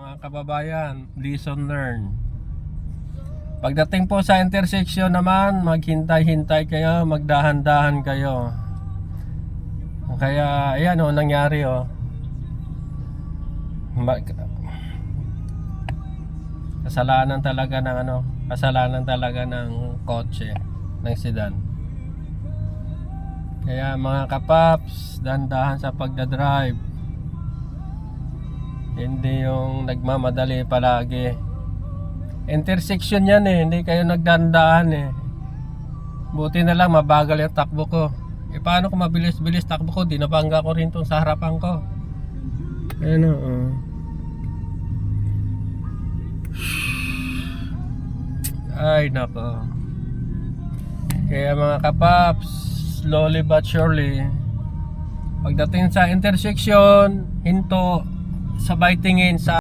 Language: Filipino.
mga kababayan, lesson learned. Pagdating po sa intersection naman, maghintay-hintay kayo, magdahan-dahan kayo. Kaya, ayan o, nangyari o. Ma- kasalanan talaga ng ano, kasalanan talaga ng kotse, ng sedan. Kaya mga kapaps, dandahan sa pagdadrive. Hindi yung nagmamadali palagi. Intersection yan eh, hindi kayo nagdandaan eh. Buti na lang mabagal yung takbo ko. E paano kung mabilis-bilis takbo ko, dinabangga ko rin tong sa harapan ko. Ano, oh. Ay, nako. Kaya mga kapaps, slowly but surely, pagdating sa intersection, hinto, sabay tingin sa